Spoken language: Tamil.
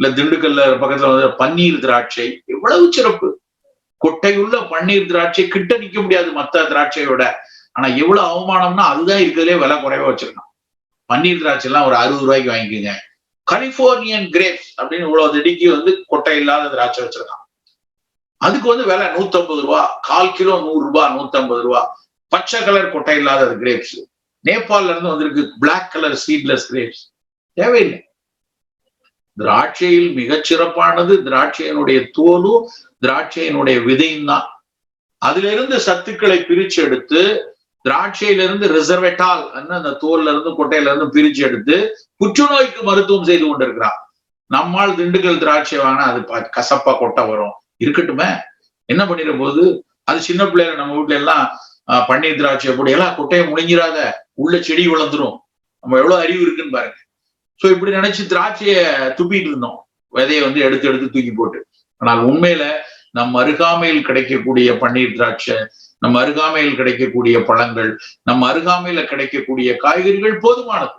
இல்ல திண்டுக்கல்ல பக்கத்துல வந்து பன்னீர் திராட்சை எவ்வளவு சிறப்பு. கொட்டையுள்ள பன்னீர் திராட்சை கிட்ட நிக்க முடியாது மத்த திராட்சையோட. ஆனா எவ்வளவு அவமானம்னா அதுதான் இருக்கிறதுலே விலை குறைவா வச்சிருக்கான் பன்னீர் திராட்சை எல்லாம் ஒரு அறுபது ரூபாய்க்கு வாங்கிக்கோங்க. கலிபோர்னியன் கிரேப்ஸ் அப்படின்னு இவ்வளவு திடிக்கு வந்து கொட்டை இல்லாத திராட்சை வச்சிருக்கான். அதுக்கு வந்து விலை நூத்தம்பது ரூபா கால் கிலோ நூறு ரூபாய் நூத்தம்பது ரூபா. பச்சை கலர் கொட்டை இல்லாத கிரேப்ஸ் நேபாள்ல இருந்து வந்திருக்கு பிளாக் கலர் சீட்லெஸ் கிரேப்ஸ் தேவையில்லை. திராட்சையில் மிகச் சிறப்பானது திராட்சையினுடைய தோலும் திராட்சையினுடைய விதையும் தான். அதுல இருந்து சத்துக்களை பிரிச்சு எடுத்து திராட்சையிலிருந்து ரிசர்வேட்டால் அந்த தோல்ல இருந்து கொட்டையில இருந்து பிரிச்சு எடுத்து புற்றுநோய்க்கு மருத்துவம் செய்து கொண்டிருக்கிறான் நம்மால் திண்டுக்கல் திராட்சை வாங்கினா அது கசப்பா கொட்டை வரும். இருக்கட்டுமே? என்ன பண்ணிட போது அது சின்ன பிள்ளைல நம்ம வீட்ல எல்லாம் ஆஹ், பன்னீர் திராட்சை போட்டு எல்லாம் கொட்டையை முழுங்கிராத உள்ள செடி வளர்ந்துரும். நம்ம எவ்வளவு அறிவு இருக்குன்னு பாருங்க. சோ இப்படி நினைச்சு திராட்சைய துப்பிட்டு இருந்தோம். விதையை வந்து எடுத்து எடுத்து தூக்கி போட்டு. ஆனால் உண்மையில நம் அருகாமையில் கிடைக்கக்கூடிய பன்னீர் திராட்சை நம்ம அருகாமையில் கிடைக்கக்கூடிய பழங்கள் நம்ம அருகாமையில கிடைக்கக்கூடிய காய்கறிகள் போதுமானது.